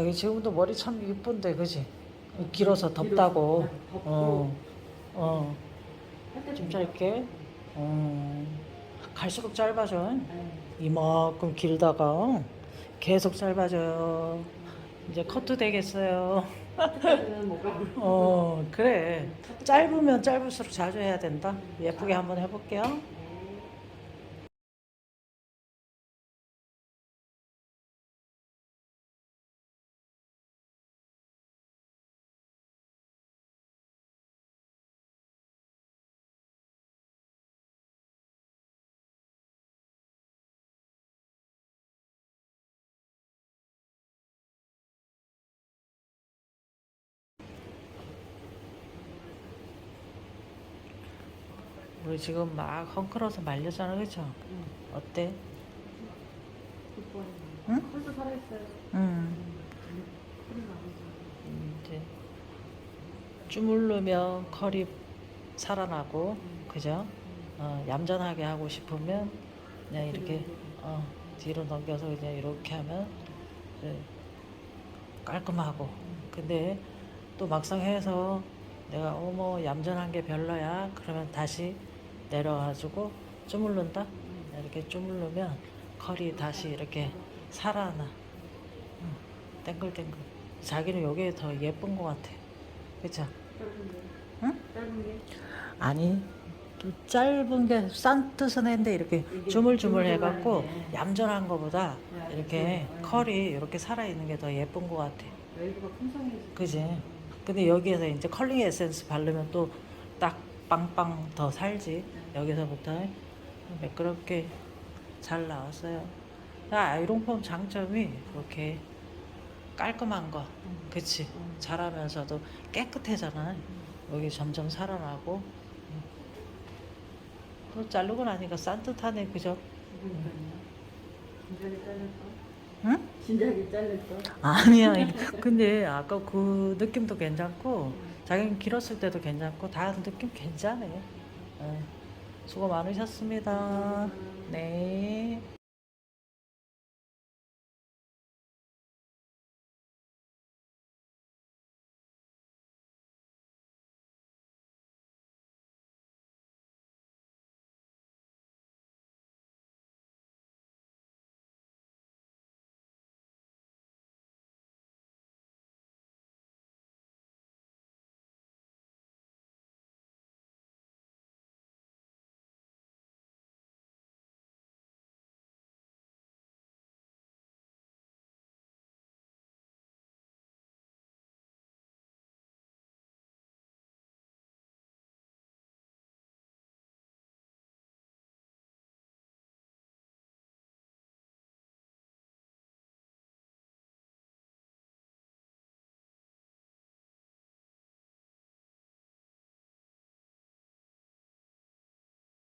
자기 지금도 머리 참 이쁜데 그지? 길어서 덥다고. 어. 어. 좀 짧게. 어. 갈수록 짧아져. 네. 이만큼 길다가 계속 짧아져요. 이제 커트 되겠어요. 어, 그래. 짧으면 짧을수록 자주 해야 된다. 예쁘게 한번 해볼게요. 우리 지금 막 헝클어서 말렸잖아, 그죠? 응. 어때? 응? 살아있어요. 음. 이제 주물르면 컬이 살아나고, 그죠? 어, 얌전하게 하고 싶으면 그냥 이렇게 어, 뒤로 넘겨서 그냥 이렇게 하면 깔끔하고. 근데 또 막상 해서 내가 어머 얌전한 게 별로야. 그러면 다시 내려가지고 주물른다. 이렇게 주물르면 컬이 다시 이렇게 살아나. 응, 땡글땡글. 자기는 요게 더 예쁜 것 같아. 그쵸? 응? 아니 또 짧은 게 싼 뜻은 했는데 이렇게 주물주물 해갖고. 얌전한 거보다 네, 이렇게 네. 컬이 이렇게 살아있는 게 더 예쁜 것 같아. 그지? 근데 여기에서 이제 컬링 에센스 바르면 또 딱 빵빵 더 살지. 여기서부터 매끄럽게 잘 나왔어요. 아, 아이롱폼 장점이 이렇게 깔끔한 거. 그치? 잘하면서도 깨끗해잖아. 여기 점점 살아나고. 또 자르고 나니까 산뜻하네, 그죠? 응? 진작에 잘렸어. 아니야. 근데 아까 그 느낌도 괜찮고, 자기는 길었을 때도 괜찮고, 다 느낌 괜찮네. 어. 수고 많으셨습니다. 네.